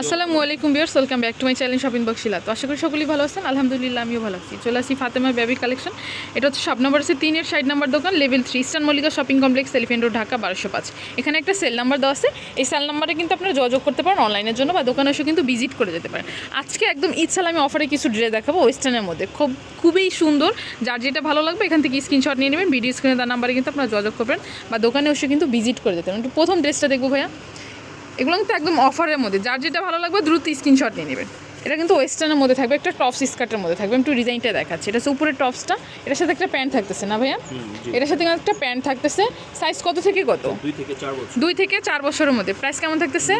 আসসালামু আলাইকুম viewers welcome back to my channel shopping বক্সিলা তো আশা করি সকলেই ভালো আছেন। আলহামদুলিল্লাহ, আমিও ভালো আছি। চলে আসি ফাতেমা বেবি কালেকশন এটা হচ্ছে সব নম্বর আছে তিনের ষাট নাম্বার দোকান level three Eastern Mallika shopping complex Elephant Road Dhaka বারোশো পাঁচ। এখানে একটা সেল নাম্বার দেওয়া আছে। এই সেল নাম্বারে কিন্তু আপনারা যোগাযোগ করতে পারেন অনলাইনের জন্য বা দোকানে এসে কিন্তু ভিজিট করে যেতে পারেন। আজকে একদম ইচ্ছা আমি অফারে কিছু ড্রেস দেখাবো ওয়েস্টার্নের মধ্যে। খুব, খুবই সুন্দর। যার যেটা ভালো লাগবে, এখান থেকে স্ক্রিনশট নিয়ে নেবেন। ভিডিও স্ক্রিনে তার নাম্বারে কিন্তু আপনারা যোগাযোগ করবেন বা দোকানে এসে কিন্তু ভিজিট করে যেতে পারেন। প্রথম ড্রেসটা দেখব ভাইয়া। এগুলো কিন্তু একদম অফারের মধ্যে। যার যেটা ভালো লাগবে দ্রুত স্ক্রিনশট নিয়ে নেবেন এটা কিন্তু ওয়েস্টার্নের মধ্যে থাকবে একটা টপস স্কার্টের মধ্যে থাকবে। একটু ডিজাইনটা দেখাচ্ছি। এটা হচ্ছে উপরের টপসটা এটার সাথে একটা প্যান্ট থাকতেছে না ভাইয়া? এটার সাথে একটা প্যান্ট থাকতেছে। সাইজ কত থেকে কত? দুই থেকে চার বছর। দুই থেকে চার বছরের মধ্যে। প্রাইস কেমন থাকতেছে?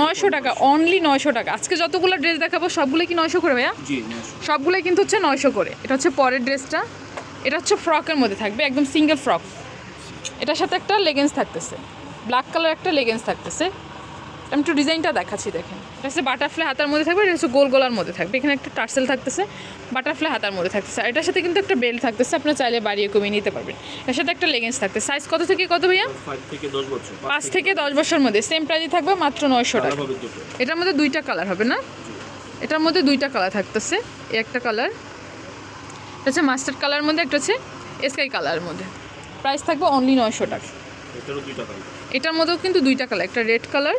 নয়শো টাকা। অনলি নয়শো টাকা। আজকে যতগুলো ড্রেস দেখাবো সবগুলো কি নয়শো করে ভাইয়া? সবগুলোই কিন্তু হচ্ছে নয়শো করে। এটা হচ্ছে পরের ড্রেসটা এটা হচ্ছে ফ্রকের মধ্যে থাকবে একদম সিঙ্গেল ফ্রক এটার সাথে একটা লেগেন্স থাকতেছে। ব্ল্যাক কালার একটা লেগেন্স থাকতেছে। আমি একটু ডিজাইনটা দেখাচ্ছি দেখেন। এটা হচ্ছে বাটারফ্লাই হাতার মধ্যে থাকবে এটা হচ্ছে গোল গোলার মধ্যে থাকবে। এখানে একটা টার্সেল থাকতেছে বাটারফ্লাই হাতার মধ্যে থাকতেছে। আর এটার সাথে কিন্তু একটা বেল্ট থাকতেছে আপনার চাইলে বাড়িয়ে কমিয়ে নিতে পারবেন। এর সাথে একটা লেগেন্স থাকতে সাইজ কত থেকে কত ভাইয়া? ফাইভ থেকে দশ বছর। পাঁচ থেকে দশ বছরের মধ্যে। সেম প্রাইজে থাকবে মাত্র নয়শো টাকা। এটার মধ্যে দুইটা কালার হবে না? এটার মধ্যে দুইটা কালার থাকতেছে। এই একটা কালার এটা হচ্ছে মাস্টার্ড কালার মধ্যে একটা হচ্ছে স্কাই কালারের মধ্যে। প্রাইস থাকবে অনলি নয়শো টাকা। এটারও দুইটা কালার এটার মধ্যেও কিন্তু দুইটা কালার একটা রেড কালার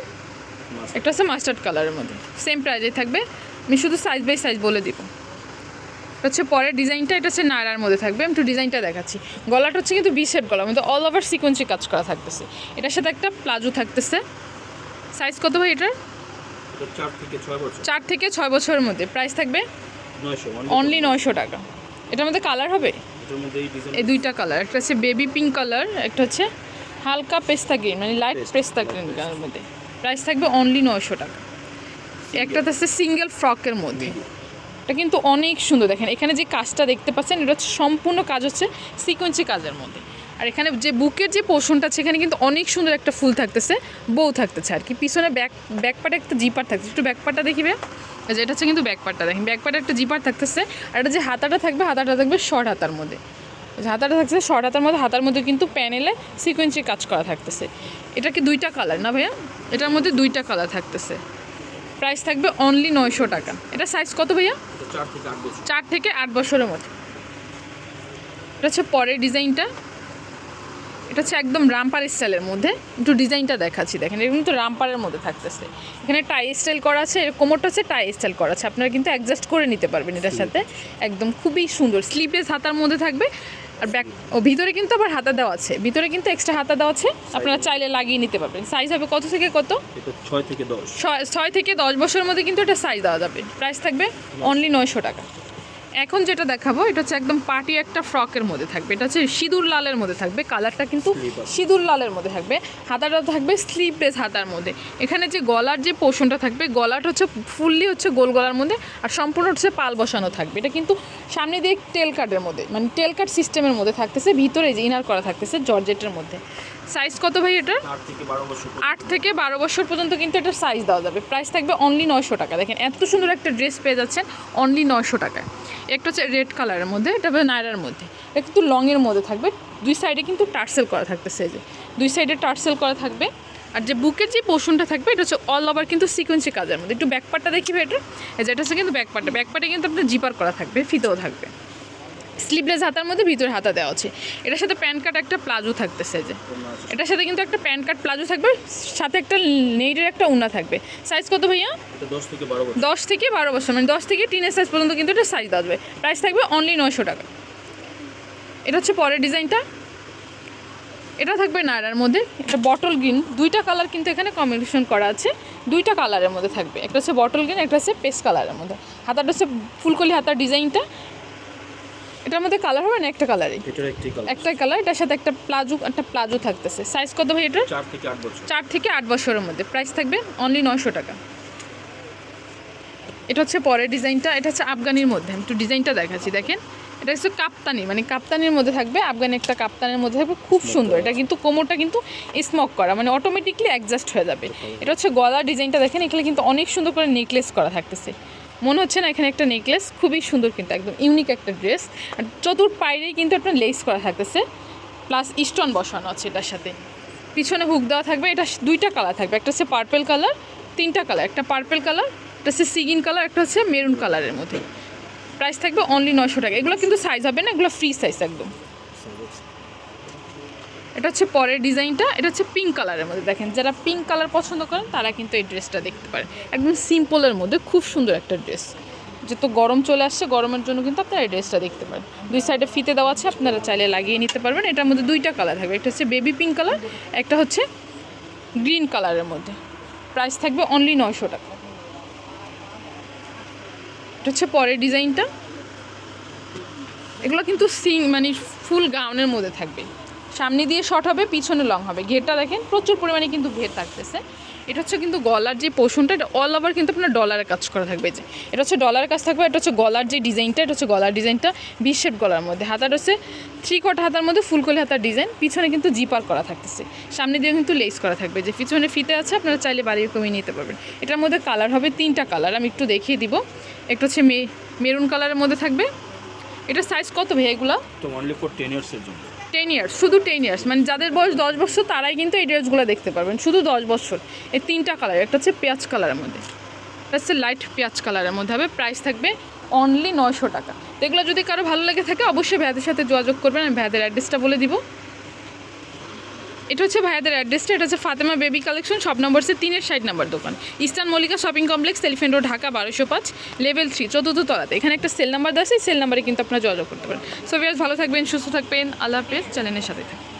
একটা হচ্ছে মাস্টার্ড কালারের মধ্যে। সেম প্রাইজে থাকবে। আমি শুধু সাইজ বাই সাইজ বলে দিব। হচ্ছে পরের ডিজাইনটা এটা হচ্ছে নায়রার মধ্যে থাকবে। আমি একটু ডিজাইনটা দেখাচ্ছি। গলাটা হচ্ছে কিন্তু বি শেপ গলা মধ্যে অল ওভার সিকোয়েন্সি কাজ করা থাকতেছে। এটার সাথে একটা প্লাজো থাকতেছে। সাইজ কত ভাই এটার? চার থেকে ছয় বছরের মধ্যে। প্রাইস থাকবে অনলি নয়শো টাকা। এটার মধ্যে কালার হবে? এই এই দুইটা কালার একটা হচ্ছে বেবি পিঙ্ক কালার একটা হচ্ছে হালকা পেস্তা গ্রিন মানে লাইট পেস্তা গ্রিন কালার মধ্যে। প্রাইস থাকবে অনলি নয়শো টাকা। একটা হচ্ছে সিঙ্গেল ফ্রকের মধ্যে। এটা কিন্তু অনেক সুন্দর। দেখেন এখানে যে কাজটা দেখতে পাচ্ছেন এটা হচ্ছে সম্পূর্ণ কাজ হচ্ছে সিকোয়েন্সি কাজের মধ্যে। আর এখানে যে বুকের যে পোর্শনটা আছে এখানে কিন্তু অনেক সুন্দর একটা ফুল থাকতেছে বউ থাকতেছে আর কি। পিছনে ব্যাক ব্যাকপাটে একটা জিপার থাকছে একটু ব্যাকপাটটা দেখিবে এই যে এটা হচ্ছে কিন্তু ব্যাকপাটটা দেখেন ব্যাকপাটে একটা জিপার থাকতেছে আর এটা যে হাতাটা থাকবে হাতাটা থাকবে শর্ট হাতার মধ্যে। হাতাটা থাকছে শর্ট হাতার মধ্যে হাতার মধ্যে কিন্তু প্যানেলে সিকোয়েন্সি কাজ করা থাকতেছে। এটা কি দুইটা কালার না ভাইয়া? এটার মধ্যে দুইটা কালার থাকতেছে। প্রাইস থাকবে অনলি নয়শো টাকা। এটা সাইজ কত ভাইয়া? চার থেকে আট বছরের মধ্যে। এটা হচ্ছে পরের ডিজাইনটা। এটা হচ্ছে একদম রামপার স্টাইলের মধ্যে। একটু ডিজাইনটা দেখাচ্ছি দেখেন। এটা কিন্তু রামপারের মধ্যে থাকতেছে। এখানে টাই স্টাইল করা আছে এর কোমরটা হচ্ছে টাই স্টাইল করা আছে। আপনারা কিন্তু অ্যাডজাস্ট করে নিতে পারবেন এটার সাথে। একদম খুবই সুন্দর। স্লিপলেস হাতার মধ্যে থাকবে। আর ব্যাক ও ভিতরে কিন্তু আবার হাতা দেওয়া আছে। ভিতরে কিন্তু এক্সট্রা হাতা দেওয়া আছে। আপনারা চাইলে লাগিয়ে নিতে পারবেন। সাইজ হবে কত থেকে কত? এটা ছয় থেকে দশ। ছয় ছয় থেকে দশ বছরের মধ্যে কিন্তু এটা সাইজ দেওয়া যাবে। প্রাইস থাকবে অনলি নয়শো টাকা। এখন যেটা দেখাবো এটা হচ্ছে একদম পার্টি একটা ফ্রকের মধ্যে থাকবে। এটা হচ্ছে সিঁদুর লালের মধ্যে থাকবে কালারটা কিন্তু সিঁদুর লালের মধ্যে থাকবে। হাতাটা থাকবে স্লিভলেস হাতার মধ্যে। এখানে যে গলার যে পোর্শনটা থাকবে গলাটা হচ্ছে ফুললি হচ্ছে গোল গলার মধ্যে আর সম্পূর্ণ হচ্ছে পাল বসানো থাকবে। এটা কিন্তু সামনে দিয়ে টেল কাটের মধ্যে মানে টেল কাট সিস্টেমের মধ্যে থাকতেছে ভিতরে যে ইনার করা থাকতেছে জর্জেটের মধ্যে। সাইজ কত ভাই এটার? আট থেকে বারো বছর পর্যন্ত। আট থেকে বারো বছর পর্যন্ত কিন্তু এটা সাইজ দেওয়া যাবে। প্রাইস থাকবে অনলি নয়শো টাকা। দেখেন এত সুন্দর একটা ড্রেস পেয়ে যাচ্ছেন অনলি নয়শো টাকায়। একটা হচ্ছে রেড কালারের মধ্যে এটা হবে নায়রার মধ্যে। এটা কিন্তু লংয়ের মধ্যে থাকবে। দুই সাইডে কিন্তু টার্সেল করা থাকতেছে এই যে। দুই সাইডে টার্সেল করা থাকবে। আর যে বুকের যে পোর্শনটা থাকবে এটা হচ্ছে অল ওভার কিন্তু সিকোয়েন্সি কাজের মধ্যে। একটু ব্যাকপারটা দেখিবে এটা। এটা হচ্ছে কিন্তু ব্যাকপারটা ব্যাকপার্টে কিন্তু আপনার জিপার করা থাকবে ফিতেও থাকবে। স্লিভলেস হাতার মধ্যে ভিতরে হাতা দেওয়া আছে। এটার সাথে প্যান্ট কাট একটা প্লাজো থাকতেছে যে। এটার সাথে কিন্তু একটা প্যান্ট কার্ড প্লাজো থাকবে সাথে একটা নেইটের একটা উনা থাকবে। সাইজ কত ভাইয়া? দশ থেকে বারো বছর। দশ থেকে বারো বছর মানে দশ থেকে টিনের সাইজ পর্যন্ত কিন্তু এটা সাইজ দেওয়া যাবে। প্রাইস থাকবে অনলি নয়শো টাকা। এটা হচ্ছে পরের ডিজাইনটা। এটা থাকবে নায়রার মধ্যে। এটা বটল গ্রিন দুইটা কালার কিন্তু এখানে কম্বিনেশন করা আছে। দুইটা কালারের মধ্যে থাকবে। একটা হচ্ছে বটল গ্রিন একটা হচ্ছে পেস্ট কালারের মধ্যে। হাতাটা হচ্ছে ফুলকলি হাতার ডিজাইনটা এটার মধ্যে কালার হবে না একটা কালারই এটার একটি কালার একটাই কালার এটার সাথে একটা প্লাজো একটা প্লাজো থাকতেছে। সাইজ কত ভাই এটার? চার থেকে আট বছর। চার থেকে আট বছরের মধ্যে। প্রাইস থাকবে অনলি নয়শো টাকা। এটা হচ্ছে পরের ডিজাইনটা। এটা হচ্ছে আফগানির মধ্যে। আমি একটু ডিজাইনটা দেখাচ্ছি দেখেন। এটা হচ্ছে কাপ্তানি। মানে কাপ্তানির মধ্যে থাকবে আফগানি একটা কাপ্তানের মধ্যে থাকবে। খুব সুন্দর। এটা কিন্তু কোমরটা কিন্তু স্মক করা। মানে অটোমেটিকলি অ্যাডজাস্ট হয়ে যাবে। এটা হচ্ছে গলার ডিজাইনটা দেখেন এখানে কিন্তু অনেক সুন্দর করে নেকলেস করা থাকতেছে। মনে হচ্ছে না এখানে একটা নেকলেস খুবই সুন্দর কিন্তু, একদম ইউনিক একটা ড্রেস আর চতুর পাইরেই কিন্তু একটা লেস করা থাকতেছে প্লাস স্টোন বসানো আছে এটার সাথে। পিছনে হুক দেওয়া থাকবে, এটা দুইটা কালার থাকবে, একটা হচ্ছে পার্পেল কালার তিনটা কালার একটা পার্পেল কালার একটা হচ্ছে সিগিন কালার একটা হচ্ছে মেরুন কালারের মধ্যে। প্রাইস থাকবে অনলি নয়শো টাকা, এগুলো কিন্তু সাইজ হবে না, এগুলো ফ্রি সাইজ একদম। এটা হচ্ছে পরের ডিজাইনটা, এটা হচ্ছে পিঙ্ক কালারের মধ্যে। দেখেন, যারা পিঙ্ক কালার পছন্দ করেন, তারা কিন্তু এই ড্রেসটা দেখতে পারেন একদম সিম্পলের মধ্যে, খুব সুন্দর একটা ড্রেস যেহেতু গরম চলে আসছে, গরমের জন্য কিন্তু আপনারা এই ড্রেসটা দেখতে পারেন। দুই সাইডে ফিতে দেওয়া আছে, আপনারা চাইলে লাগিয়ে নিতে পারবেন। এটার মধ্যে দুইটা কালার থাকবে। একটা হচ্ছে বেবি পিঙ্ক কালার একটা হচ্ছে গ্রিন কালারের মধ্যে। প্রাইস থাকবে অনলি নয়শো টাকা। এটা হচ্ছে পরের ডিজাইনটা। এগুলো কিন্তু সিং মানে ফুল গাউনের মধ্যে থাকবে। সামনে দিয়ে শর্ট হবে, পিছনে লং হবে। ঘেরটা দেখেন, প্রচুর পরিমাণে কিন্তু ঘের থাকতেছে। এটা হচ্ছে কিন্তু গলার যে পোষণটা, এটা অল ওভার কিন্তু আপনার ডলারের কাজ করা থাকবে যে। এটা হচ্ছে ডলারের কাজ থাকবে, এটা হচ্ছে গলার যে ডিজাইনটা এটা হচ্ছে গলার ডিজাইনটা বিশ শেপ গলার মধ্যে। হাতাটা হচ্ছে থ্রি কট হাতার মধ্যে ফুলকলি হাতার ডিজাইন পিছনে কিন্তু জিপার করা থাকতেছে। সামনে দিয়ে কিন্তু লেস করা থাকবে। যে পিছনে ফিতে আছে, আপনারা চাইলে বাড়িয়ে কমিয়ে নিতে পারবেন। এটার মধ্যে কালার হবে তিনটা কালার আমি একটু দেখিয়ে দিব। একটা হচ্ছে মেরুন কালারের মধ্যে থাকবে। এটা সাইজ কত ভাই এগুলা? টেন ইয়ার্সের জন্য। টেন ইয়ার্স শুধু টেন ইয়ার্স মানে যাদের বয়স দশ বছর, তারাই কিন্তু এই ড্রেসগুলো দেখতে পারবেন। শুধু দশ বছর। এই তিনটা কালার একটা হচ্ছে পেঁয়াজ কালারের মধ্যে। একটা হচ্ছে লাইট পেঁয়াজ কালারের মধ্যে হবে। প্রাইস থাকবে অনলি নয়শো টাকা। এগুলো যদি কারও ভালো লেগে থাকে, অবশ্যই ভ্যাদের সাথে যোগাযোগ করবেন। আমি ভ্যাদের অ্যাড্রেসটা বলে দিব। এটা হচ্ছে ভাইয়াদের অ্যাড্রেসটা এটা হচ্ছে Fatema baby collection shop number সে তিনের ষাট নম্বর দোকান। Eastern Mallika shopping complex Elephant Road Dhaka, বারোশো পাঁচ লেভেল থ্রি চতুর্থ তলাতে। এখানে একটা সেল নাম্বার দেওয়া সেই সেল নাম্বারে কিন্তু আপনারা যোগাযোগ করতে পারেন। সো ভিয়ার্স ভালো থাকবেন, সুস্থ থাকবেন, আল্লাহ হাফেজ চ্যানেলের সাথে থাকবেন।